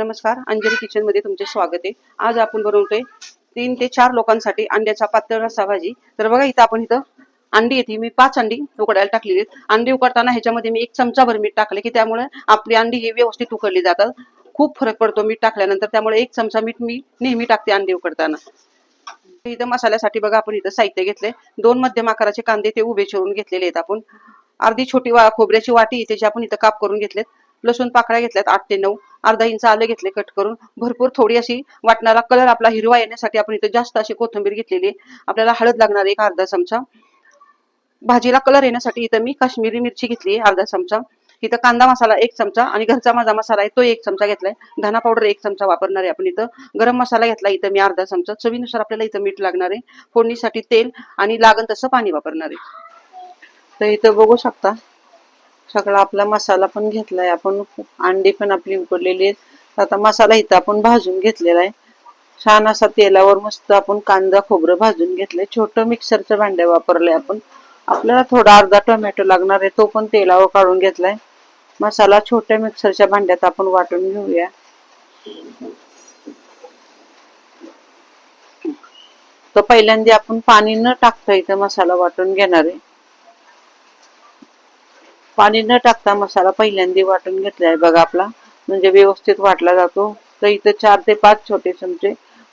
नमस्कार अंजली किचनमध्ये तुमचे स्वागत आहे. आज आपण बनवतोय तीन ते चार लोकांसाठी अंड्याचा पातळ रस्सा भाजी. तर बघा इथं आपण इथं अंडी येते. मी पाच अंडी उकडायला टाकलेली आहेत. अंडी उकडताना ह्याच्यामध्ये मी एक चमचा भर मीठ टाकले की त्यामुळे आपली अंडी ही व्यवस्थित उकडली जातात. खूप फरक पडतो मीठ टाकल्यानंतर. त्यामुळे एक चमचा मीठ मी नेहमी टाकते अंडी उकडताना. इथं मसाल्यासाठी बघा आपण इथं साहित्य घेतले दोन मध्यम आकाराचे कांदे ते उभे चिरून घेतलेले आहेत आपण. अर्धी छोटी वा खोबऱ्याची वाटी त्याची आपण इथं काप करून घेतलेत. लसूण पाकळ्या घेतल्यात आठ ते नऊ. अर्धा इंच आलं घेतले कट करून. भरपूर थोडी अशी वाटणारा कलर आपला हिरवा येण्यासाठी आपण इथं जास्त अशी कोथिंबीर घेतलेली आहे. आपल्याला हळद लागणार आहे एक अर्धा चमचा. भाजीला कलर येण्यासाठी इथं मी काश्मीरी मिरची घेतली आहे अर्धा चमचा. इथं कांदा मसाला एक चमचा आणि घरचा माझा मसाला आहे तो एक चमचा घेतलाय. धना पावडर एक चमचा वापरणार आहे आपण इथं. गरम मसाला घेतला इथं मी अर्धा चमचा. चवीनुसार आपल्याला इथं मीठ लागणार आहे. फोडणीसाठी तेल आणि लागण तसं पाणी वापरणार आहे. तर इथं बघू शकता सगळा आपला मसाला पण घेतलाय. आपण अंडी पण आपली उकडलेली आहेत. आता मसाला इथं आपण भाजून घेतलेला आहे. छान असा तेलावर मस्त आपण कांदा खोबरं भाजून घेतलंय. छोटं मिक्सरचं भांडे वापरलंय आपण. आपल्याला थोडा अर्धा टोमॅटो लागणार आहे. तो पण तेलावर काढून घेतलाय. मसाला छोट्या मिक्सरच्या भांड्यात आपण वाटून घेऊया. तर पहिल्यांदा आपण पाणी न टाकता इथं मसाला वाटून घेणार आहे. पाणी न टाकता मसाला पहिल्यांदा वाटून घेतलाय बघा आपला. म्हणजे व्यवस्थित वाटला जातो. तर इथं चार ते पाच छोटे चमचे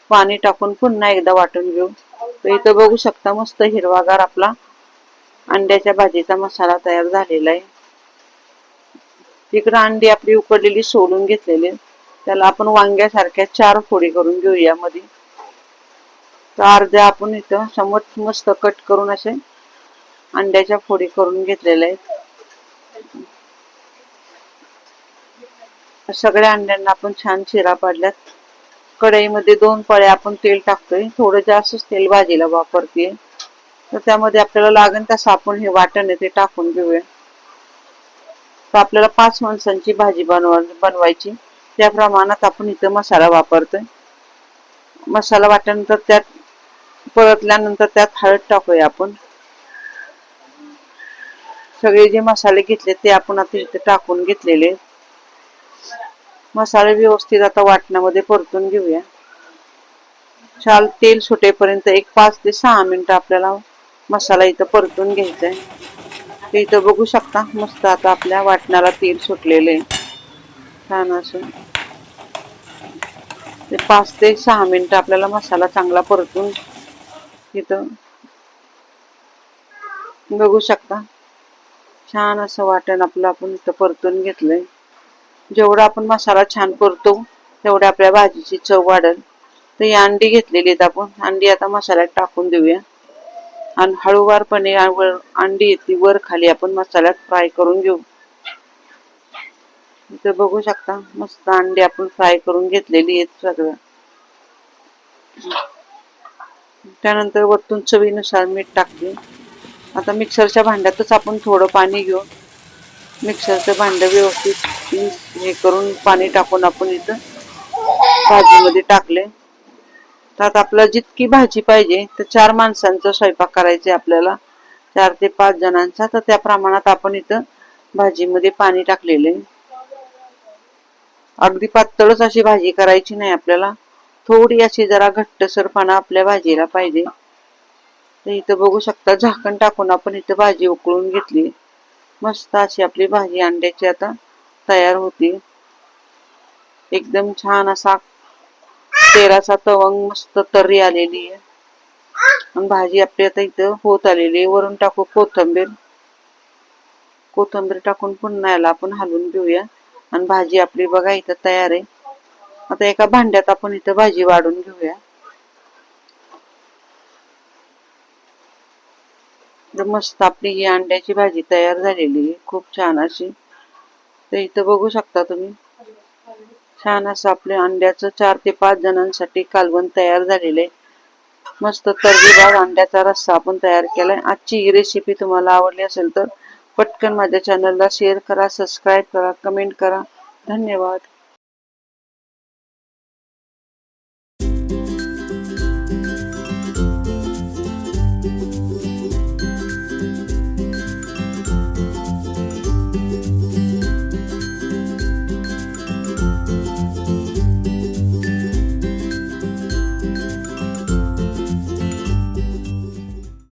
पाणी टाकून पुन्हा एकदा वाटून घेऊ. तर इथं बघू शकता मस्त हिरवागार आपला अंड्याच्या भाजीचा मसाला तयार झालेला आहे. तिकडं अंडी आपली उकडलेली सोडून घेतलेली आहे. त्याला आपण वांग्यासारख्या चार फोडी करून घेऊया मध्ये तर अर्ध्या आपण इथं समोर मस्त कट करून असे अंड्याच्या फोडी करून घेतलेल्या आहेत. सगळ्या अंड्यांना आपण छान शिरा पाडल्यात. कढईमध्ये दोन पळ्या आपण तेल टाकतोय. थोडं जास्तच तेल भाजीला वापरते तर त्यामध्ये आपल्याला लागेल तसं आपण हे वाटण आहे ते टाकून घेऊया. तर आपल्याला पाच माणसांची भाजी बनवा बनवायची. त्या प्रमाणात आपण इथं मसाला वापरतोय. मसाला वाटल्यानंतर त्यात परतल्यानंतर त्यात हळद टाकूया आपण. सगळे जे मसाले घेतले ते आपण आता इथे टाकून घेतलेले आहेत. मसाले व्यवस्थित आता वाटणामध्ये परतून घेऊया. छान तेल सुटेपर्यंत एक पाच ते सहा मिनिटं आपल्याला मसाला इथं परतून घ्यायचा आहे ते इथं बघू शकता मस्त आता आपल्या वाटणाला तेल सुटलेलं आहे. छान असं. ते पाच ते सहा मिनिटं आपल्याला मसाला चांगला परतून इथं बघू शकता. छान असं वाटण आपलं आपण इथं परतून घेतलंय. जेवढा आपण मसाला छान करतो तेवढ्या आपल्या भाजीची चव वाढेल. तर ही अंडी घेतलेली आहेत आपण. अंडी आता मसाल्यात टाकून देऊया. आणि हळूवारपणे अंडी येते वर खाली आपण मसाल्यात फ्राय करून घेऊ. इथं बघू शकता मस्त अंडी आपण फ्राय करून घेतलेली आहेत सगळं. त्यानंतर वरतून चवीनुसार मीठ टाकते. आता मिक्सरच्या भांड्यातच आपण थोडं पाणी घेऊ. मिक्सरचं भांडं व्यवस्थित हे करून पाणी टाकून आपण इथं भाजीमध्ये टाकले. तर आता आपल्याला जितकी भाजी पाहिजे तर चार माणसांचा स्वयंपाक करायचे आपल्याला. चार ते पाच जणांचा तर त्या प्रमाणात आपण इथं भाजीमध्ये पाणी टाकलेले. अगदी पातळच अशी भाजी करायची नाही आपल्याला. थोडी अशी जरा घट्टसरपणा आपल्या भाजीला पाहिजे. तर इथं बघू शकता झाकण टाकून आपण इथं भाजी उकळून घेतली. मस्त अशी आपली भाजी अंड्याची आता तयार होती. एकदम छान असा तेराचा तवंग मस्त तर्री आलेली आहे. आणि भाजी आपली आता इथं होत आलेली आहे. वरून टाकू कोथंबीर. कोथंबीर टाकून पुन्हा याला आपण हलवून घेऊया. आणि भाजी आपली बघा इथं तयार आहे. आता एका भांड्यात आपण इथं भाजी वाढून घेऊया. मस्त आपली ही अंड्याची भाजी तयार झालेली आहे. खूप छान अशी. तर इथं बघू शकता तुम्ही. छान असं आपले अंड्याचं चार ते पाच जणांसाठी कालवण तयार झालेलं. आहे मस्त तर्रीदार अंड्याचा रस्सा आपण तयार केलाय. आजची ही रेसिपी तुम्हाला आवडली असेल तर पटकन माझ्या चॅनलला शेअर करा सबस्क्राईब करा कमेंट करा. धन्यवाद.